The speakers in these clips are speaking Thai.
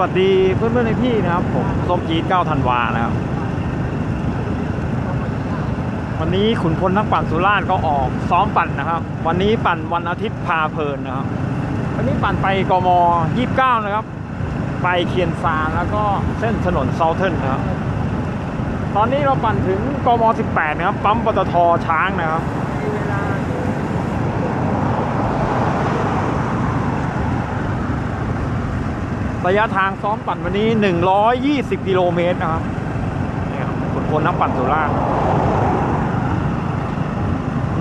วัสดีเพื่อนๆในพี่นะครับผมส้มจีดเก้าธันวานะครับ วันนี้ขุนพลนักปั่นสุราษฎร์ก็ออกซ้อมปั่นนะครับ วันนี้ปั่นวันอาทิตย์พาเพลินนะครับ วันนี้ปั่นไปกม29นะครับ ไปเคียนซาแล้วก็เส้นถนนเซาเทิร์นนะครับ ตอนนี้เราปั่นถึงกม18นะครับ ปั๊มปตทช้างนะครับ ระยะทางซ้อมปั่นวันนี้ 120 กิโลเมตรนะครับนี่ครับขุนพลน้ำปั่นสุราษฎร์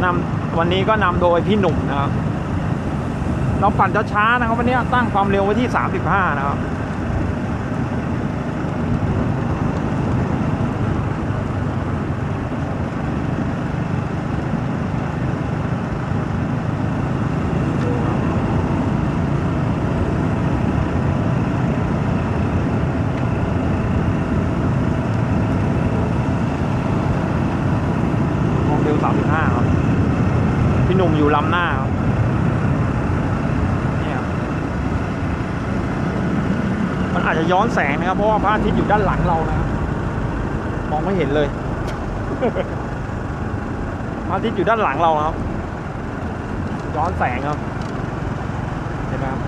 นำวันนี้ก็นำโดยพี่หนุ่มนะครับ เราปั่นช้าๆนะครับวันนี้ตั้งความเร็วไว้ที่ 35 นะครับ ความเร็ว 35 ครับ พี่หนุ่มอยู่ลำหน้าครับเนี่ยครับมันอาจจะย้อนแสงนะครับ เพราะว่าพระอาทิตย์อยู่ด้านหลังเรานะครับมองไม่เห็นเลยพระอาทิตย์อยู่ด้านหลังเรานะครับ ย้อนแสงครับ เห็นไหมครับ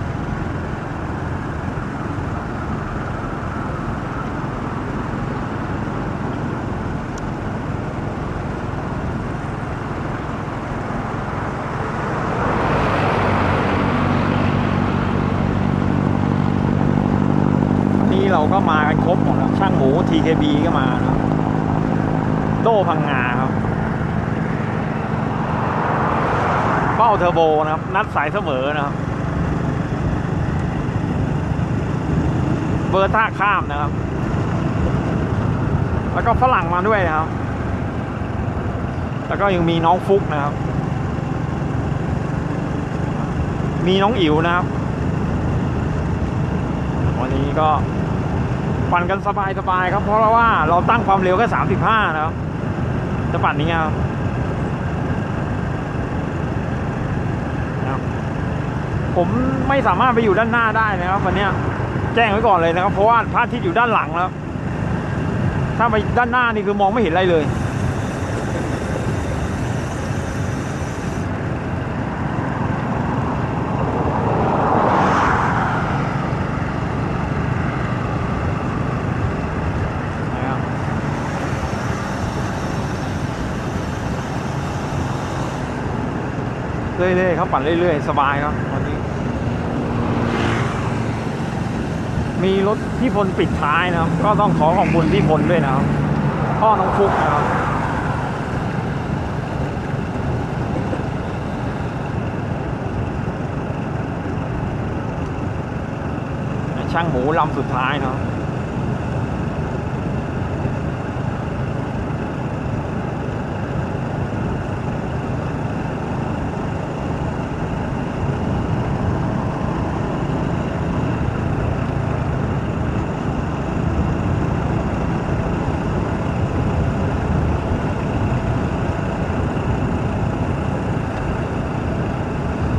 วันนี้เรา ก็มากันครบหมดช่างหมู TKB ก็มานะโต้พังงาครับ เป้าเทอร์โบนะครับ นัดสายเสมอนะครับ เบอร์ท่าข้ามนะครับ แล้วก็ฝรั่งมาด้วยนะครับ แล้วก็ยังมีน้องฟุกนะครับ มีน้องอิ๋วนะครับวันนี้ก็ ปั่นกันสบายสบายครับ เพราะว่าเราตั้งความเร็วแค่สามสิบห้านะครับจะปั่นนี้ไงครับผมไม่สามารถไปอยู่ด้านหน้าได้นะครับ วันนี้แจ้งไว้ก่อนเลยนะครับ เพราะว่าพระอาทิตย์อยู่ด้านหลังแล้ว ถ้าไปด้านหน้านี่คือมองไม่เห็นอะไรเลย เรื่อยๆครับปั่นเรื่อยๆ สบายครับวันนี้ มีรถพี่พลปิดท้ายนะครับ ก็ต้องขอขอบคุณพี่พลด้วยนะครับพ่อน้องฟุกนะครับช่างหมูลำสุดท้ายเนาะ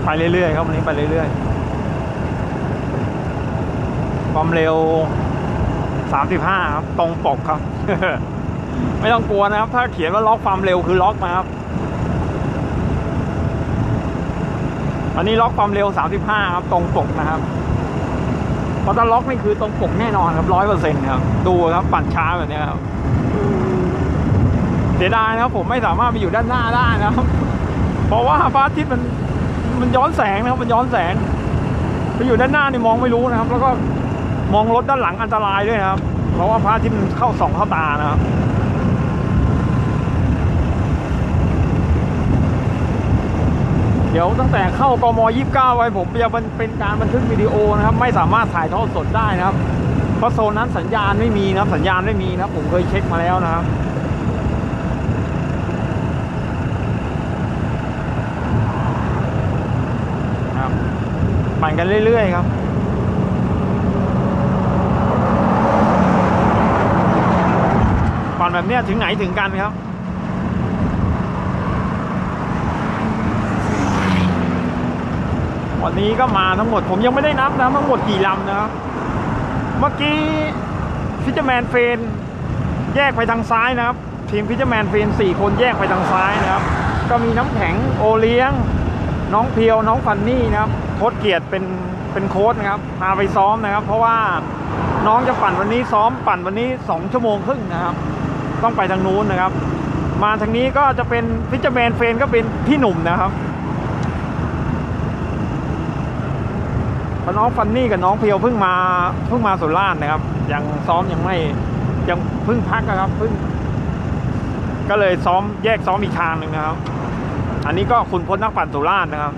ไปเรื่อยๆครับวันนี้ไปเรื่อยๆ ความเร็ว 35 ครับ ตรงปกครับ ไม่ต้องกลัวนะครับ ถ้าเขียนว่าล็อกความเร็วคือล็อกนะครับวันนี้ล็อกความเร็ว 35 ครับ ตรงปกนะครับเพราะถ้าล็อกนี่คือตรงปกแน่นอนครับร้อยเปอร์เซ็นต์ครับ ดูครับปั่นช้าแบบนี้ครับเสียดายนะครับผมไม่สามารถไปอยู่ด้านหน้าได้นะครับ เพราะว่าพระอาทิตย์มัน มันย้อนแสงนะครับมันย้อนแสงไปอยู่ด้านหน้านี่มองไม่รู้นะครับ แล้วก็มองรถด้านหลังอันตรายด้วยนะครับ เพราะว่าพระอาทิตย์มันเข้าส่องเข้าตานะครับเดี๋ยวตั้งแต่เข้ากม29ไว้ผมจะเป็นการบันทึกวิดีโอนะครับ ไม่สามารถถ่ายทอดสดได้นะครับ เพราะโซนนั้นสัญญาณไม่มีนะครับ สัญญาณไม่มีนะครับ ผมเคยเช็คมาแล้วนะครับ ปั่นกันเรื่อย ๆ ครับปั่นแบบเนี้ยถึงไหนถึงกันครับวันนี้ก็มาทั้งหมดผมยังไม่ได้นับนะทั้งหมดกี่ลำนะครับ เมื่อกี้ฟิชเจอร์แมนเฟนแยกไปทางซ้ายนะครับ ทีมฟิชเจอร์แมนเฟนสี่คนแยกไปทางซ้ายนะครับ ก็มีน้ำแข็งโอเลี้ยง น้องเพียวน้องฟันนี่นะครับ โค้ชเกียรติเป็นเป็นโค้ชนะครับพาไปซ้อมนะครับ เพราะว่าน้องจะปั่นวันนี้ซ้อมปั่นวันนี้สองชั่วโมงครึ่งนะครับ ต้องไปทางนู้นนะครับ มาทางนี้ก็จะเป็นฟิจอร์แมนเฟนก็เป็นพี่หนุ่มนะครับพน้องฟันนี่กับน้องเพียวเพิ่งมาเพิ่งมาสุราษฎร์นะครับ ยังซ้อมยังไม่ยังเพิ่งพักนะครับเพิ่งก็เลยซ้อมแยกซ้อมอีกทางหนึ่งนะครับ อันนี้ก็คุณพลนักปั่นสุราษฎร์นะครับ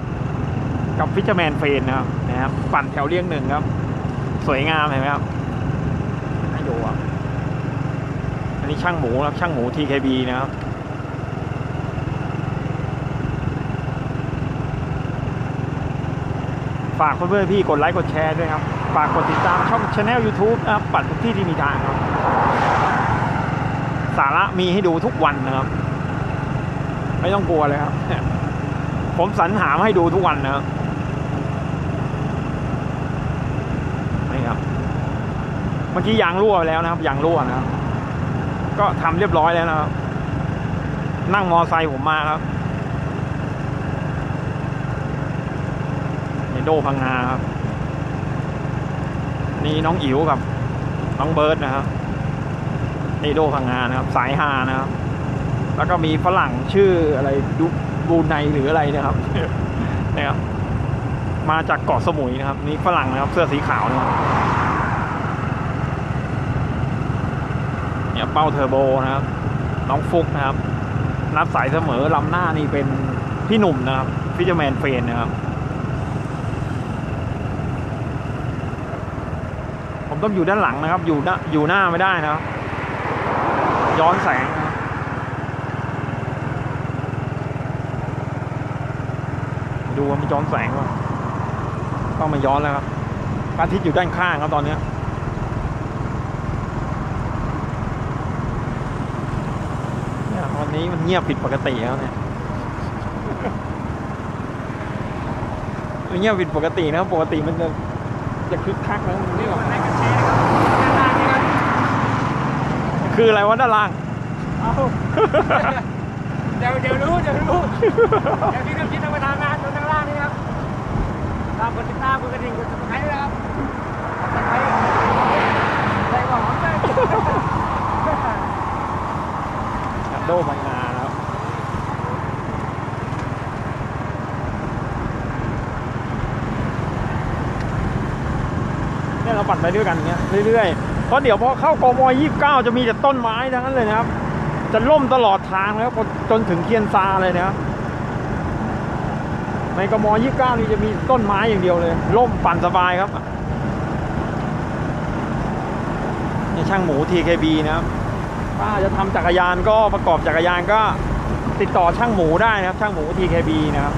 กับฟิชเชอร์แมนเฟนนะครับนะครับปั่นแถวเรียงหนึ่งครับ สวยงามเห็นไหมครับให้ดูอะอันนี้ช่างหมูครับช่างหมู TKB นะครับฝากเพื่อนๆพี่กดไลค์กดแชร์ด้วยครับ ฝากกดติดตามช่องช anel YouTube นะครับ ปัดทุกที่ที่มีทางครับ สาระมีให้ดูทุกวันนะครับ ไม่ต้องกลัวเลยครับ ผมสรรหามาให้ดูทุกวันนะครับ นี่ครับ เมื่อกี้ยางรั่วไปแล้วนะครับยางรั่วนะครับก็ทำเรียบร้อยแล้วนะครับ นั่งมอไซค์ผมมาครับเนโดพังงาครับ นี่น้องอิ๋วกับ น้องเบิร์ดนะครับเนโดพังงานะครับ สายฮานะครับ แล้วก็มีฝรั่งชื่ออะไรดูบูไนหรืออะไรนะครับนะครับ มาจากเกาะสมุยนะครับ นี่ฝรั่งนะครับ เสื้อสีขาวนะครับ เนี่ยเป้าเทอร์โบนะครับ น้องฟุกนะครับ นัดสายเสมอลำหน้านี่เป็นพี่หนุ่มนะครับฟิชเจอร์แมนเฟนนะครับผมต้องอยู่ด้านหลังนะครับ อยู่หน้าอยู่หน้าไม่ได้นะครับ ย้อนแสงดูว่ามันย้อนแสงว่ะต้องมาย้อนแล้วครับพระอาทิตย์อยู่ด้านข้างครับตอนนี้ย เนี้มันเงียบผิดปกติแล้วเนี่ยมันเงียบผิดปกตินะครับปกติมันจะจะคึกคักนะมันไม่แบบคืออะไรวะด้านล่าง เอาเดี๋ยวเดี๋ยวรู้เดี๋ยวรู้เดี๋ยวพี่ต้องคิดทางประธานนะตรงข้างล่างนี่ครับตามกดติดตามกดกระดิ่งกดติดตามนะครับกดติดตามใจหวังเลย โดบางนาครับเนี่ยเราปั่นไปด้วยกันเนี้ยเรื่อยๆเพราะเดี๋ยวพอเข้ากม29จะมีแต่ต้นไม้ทั้งนั้นเลยนะครับ จะล่มตลอดทางนะครับจนถึงเคียนซาเลยนะครับในกม29นี่จะมีต้นไม้อย่างเดียวเลยล่มปั่นสบายครับนี่ช่างหมู TKB นะครับ ถ้าจะทำจักรยานก็ประกอบจักรยานก็ติดต่อช่างหมูได้นะครับ ช่างหมู TKB นะครับ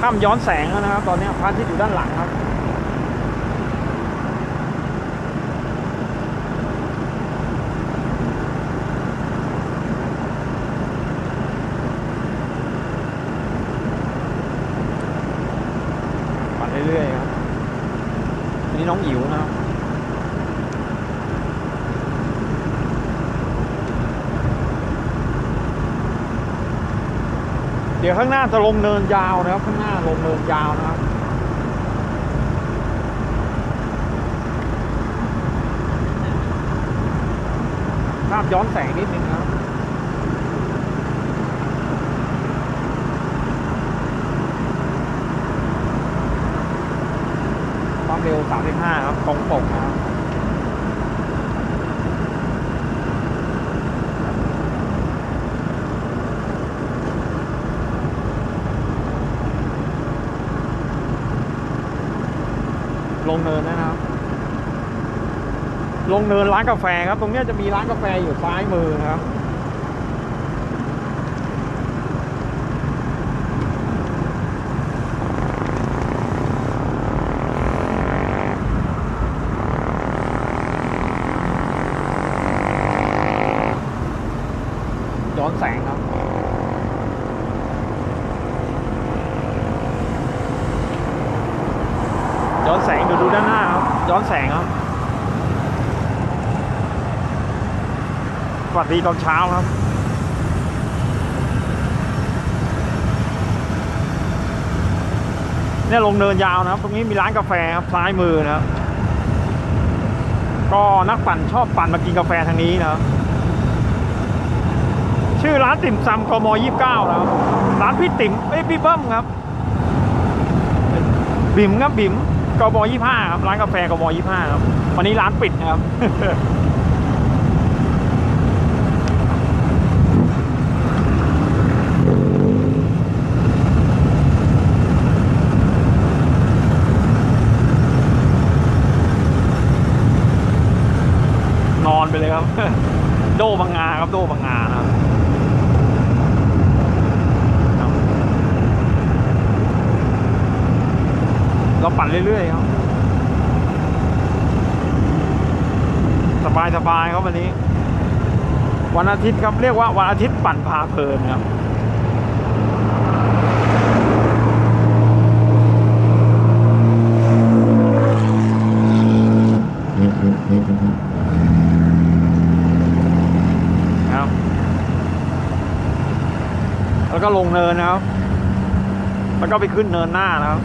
ข้ามย้อนแสงแล้วนะครับ ตอนนี้พระอาทิตย์อยู่ด้านหลังครับ ปั่นเรื่อยๆครับ อันนี้น้องอิ๋วนะครับ เดี๋ยว ข้างหน้าจะลงเนินยาวนะครับ ข้างหน้าลงเนินยาวนะครับภาพย้อนแสงนิดนึงนะครับความเร็ว 35 ครับตรงปกนะครับ งเนินนะครับ ลงเนินร้านกาแฟครับ ตรงนี้จะมีร้านกาแฟอยู่ซ้ายมือครับ ย้อนแสงครับสวัส ดีตอนเช้าครับ เนี่ยลงเนินยาวนะครับ ตรงนี้มีร้านกาแฟครับซ้ายมือนะครับ ก็นักปั่นชอบปั่นมากินกาแฟทางนี้นะครับชื่อร้านติ่มซำกมยี่สิบเก้านะครับ ร้านพี่ติ๋มเอ้ยพี่เบิ้มครับ บิ๋มครับบิ๋มกบยี่ห้าครับ ร้านกาแฟกบยี่ห้าครับ วันนี้ร้านปิดนะครับ ไปเลยครับ โดบังงาครับโดบังงานะครับเราปั่นเรื่อยๆครับสบายสบายๆครับวันนี้ วันอาทิตย์ครับเรียกว่าวันอาทิตย์ปั่นพาเพลินครับครับ แล้วก็ลงเนินนะครับ แล้วก็ไปขึ้นเนินหน้านะครับ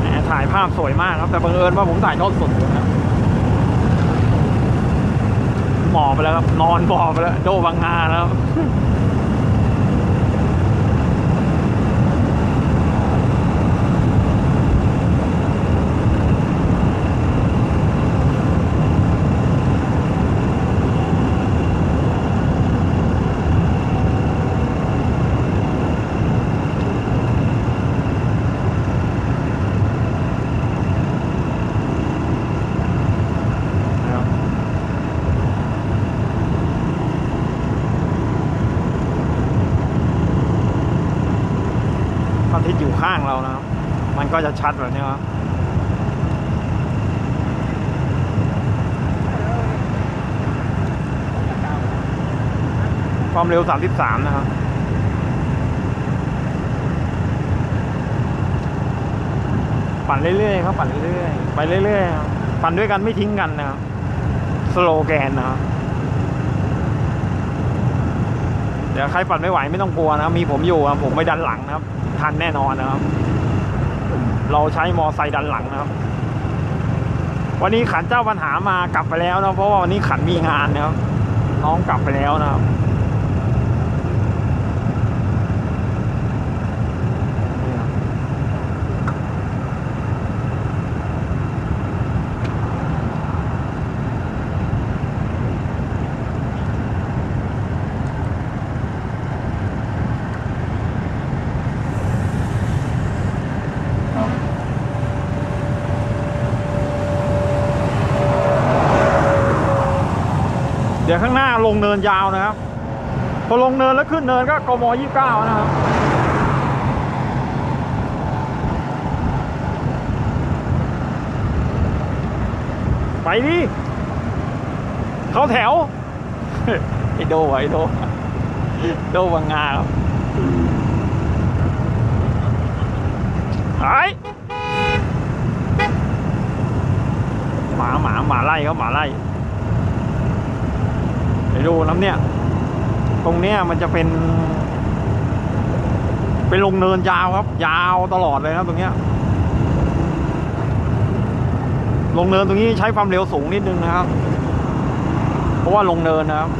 แหมถ่ายภาพสวยมากครับ แต่บังเอิญว่าผมถ่ายทอดสดอยู่นะหมอบไปแล้วครับ นอนหมอบไปแล้ว โดบังงาแล้ว นะครับพระอาทิตย์อยู่ ข้างเรานะครับ มันก็จะชัดแบบนี้ครับความเร็ว 33 นะครับปั่นเรื่อยๆครับปั่นเรื่อยๆไปเรื่อยๆปั่นด้วยกันไม่ทิ้งกันนะครับสโลแกนนะครับเดี๋ยวใครปั่นไม่ไหวไม่ต้องกลัวนะครับมีผมอยู่ครับผมไม่ดันหลังนะครับ ทันแน่นอนนะครับ เราใช้มอไซค์ดันหลังนะครับ วันนี้ขันเจ้าปัญหามากลับไปแล้วนะเพราะว่าวันนี้ขันมีงานนะครับน้องกลับไปแล้วนะครับ เดี๋ยวข้างหน้าลงเนินยาวนะครับ พอลงเนินแล้วขึ้นเนินก็กมยี่เก้านะครับไปดิเขาแถวไอโดไอโดโดวังงาครับไอ้หมาหมาหมาไล่ครับหมาไล่ ไปดูน้ำเนี่ย ตรงเนี้ยมันจะเป็น เป็นลงเนินยาวครับ ยาวตลอดเลยนะตรงเนี้ย ลงเนินตรงนี้ใช้ความเร็วสูงนิดนึงนะครับ เพราะว่าลงเนินนะครับ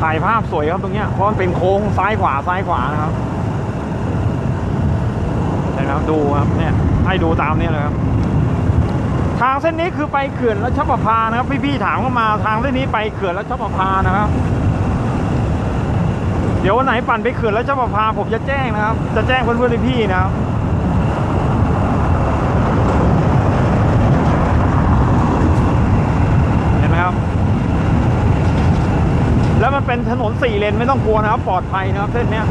ถ่ายภาพสวยครับตรงเนี้ย เพราะมันเป็นโค้งซ้ายขวาซ้ายขวานะครับนะครับดูครับเนี่ยให้ดูตามนี้เลยครับ ทางเส้นนี้คือไปเขื่อนรัชประภานะครับ พี่ๆถามเข้ามาทางเส้นนี้ไปเขื่อนรัชประภานะครับ เดี๋ยววันไหนปั่นไปเขื่อนรัชประภาผมจะแจ้งนะครับ จะแจ้งเพื่อนๆพี่ๆนะครับเห็นไหมครับ แล้วมันเป็นถนนสี่เลนไม่ต้องกลัวนะครับ ปลอดภัยนะครับ เส้นนี้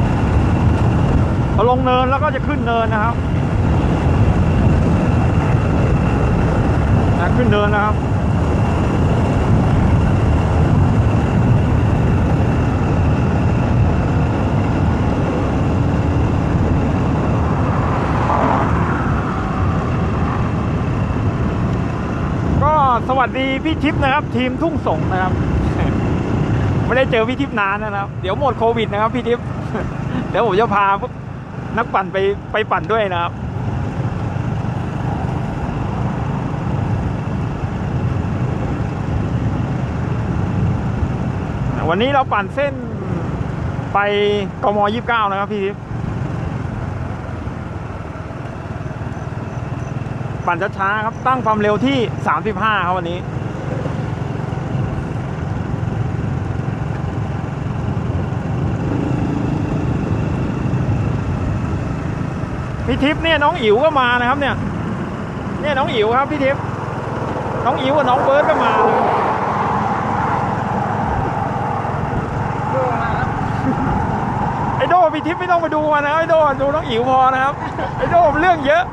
พอลงเนินแล้วก็จะขึ้นเนินนะครับางขึ้นเดินนะครับสวัสดีพี่ทิพย์นะครับ ทีมทุ่งสงนะครับ ไม่ได้เจอพี่ทิพย์นานนะครับ เดี๋ยวหมดโควิดนะครับพี่ทิพย์เดี๋ยวผมจะพานักปั่นไปไปปั่นด้วยนะครับ วันนี้เราปั่นเส้นไปกมยี่สิบเก้านะครับพี่ทิพย์ปั่นช้าๆครับตั้งความเร็วที่35ครับวันนี้พี่ทิพย์เนี่ยน้องอิ๋วก็มานะครับเนี่ย เนี่ยน้องอิ๋วครับพี่ทิพย์น้องอิ๋วกับน้องเบิร์ดก็มาเลย ดูมาครับ พี่ทิพย์ไม่ต้องไปดูมันะไอ้โดดูน้องอิ๋วพอนะครับไอ้โดมเรื่องเยอะ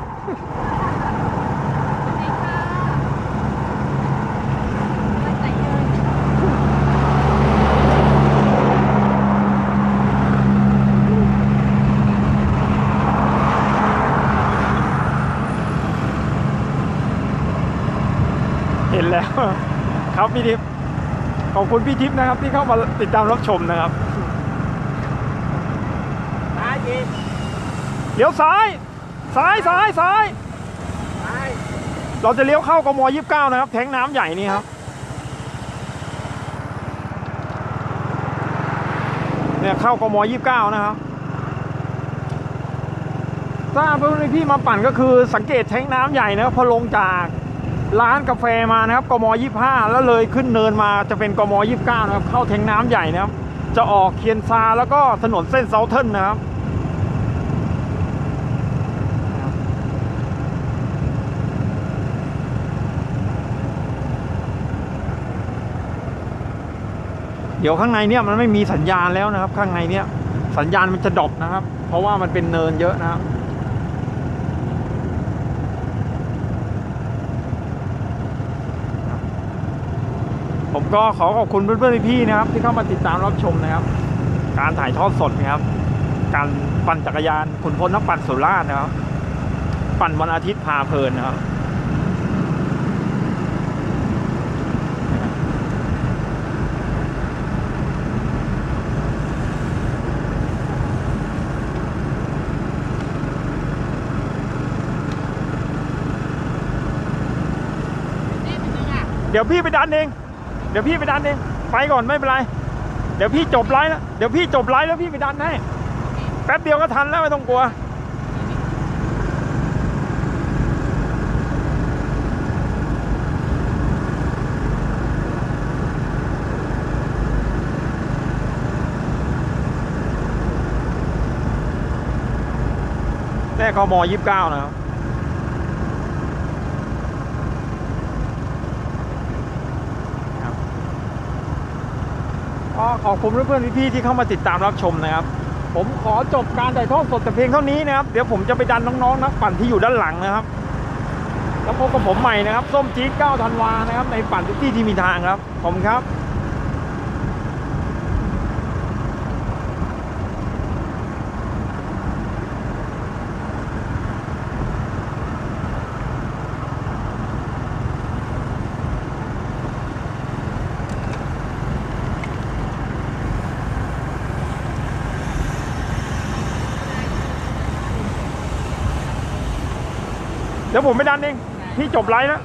เห็นแล้ว ครับพี่ทิพย์ขอบคุณพี่ทิพย์นะครับที่เข้ามาติดตามรับชมนะครับ อีกเลี้ยวซ้าย ซ้ายซ้ายซ้าย ซ้ายเราจะเลี้ยวเข้ากมยี่สิบเก้านะครับ แทงน้ำใหญ่นี่ครับ เนี่ยเข้ากมยี่สิบเก้านะครับถ้าเพื่อนพี่มาปั่นก็คือสังเกตแทงน้ำใหญ่นะครับพอลงจากร้านกาแฟมานะครับกมยี่ห้าแล้วเลยขึ้นเนินมาจะเป็นกมยี่สิบเก้านะครับ เข้าแทงน้ำใหญ่นะครับ จะออกเคียนซาแล้วก็ถนนเส้นเซาเทิร์นนะครับ เดี๋ยวข้างในเนี่ยมันไม่มีสัญญาณแล้วนะครับ ข้างในเนี่ย สัญญาณมันจะดรอปนะครับ เพราะว่ามันเป็นเนินเยอะนะครับผมก็ขอขอบคุณเพื่อนๆพี่ๆนะครับ ที่เข้ามาติดตามรับชมนะครับ การถ่ายทอดสดนะครับ การปั่นจักรยานขุนพลนักปั่นสุราษฎร์นะครับ ปั่นวันอาทิตย์พาเพลินนะครับ เดี๋ยวพี่ไปดันเอง เดี๋ยวพี่ไปดันเอง ไปก่อนไม่เป็นไร เดี๋ยวพี่จบไลฟ์แล้วเดี๋ยวพี่จบไลฟ์แล้วพี่ไปดันให้ แป๊บเดียวก็ทันแล้วไม่ต้องกลัวแน่คอมยี่สิบเก้านะครับ ก็ขอบคุณเพื่อนๆพี่ๆที่เข้ามาติดตามรับชมนะครับ ผมขอจบการถ่ายทอดสดแต่เพียงเท่านี้นะครับ เดี๋ยวผมจะไปดันน้องๆนักปั่นที่อยู่ด้านหลังนะครับ แล้วพบกับผมใหม่นะครับ ส้มจี๊ดเก้าธันวานะครับ ในปั่นทุกที่ที่มีทางครับ ขอบคุณครับ ดี๋ยวผมไปดันเอง พี่จบไลฟ์แล้ว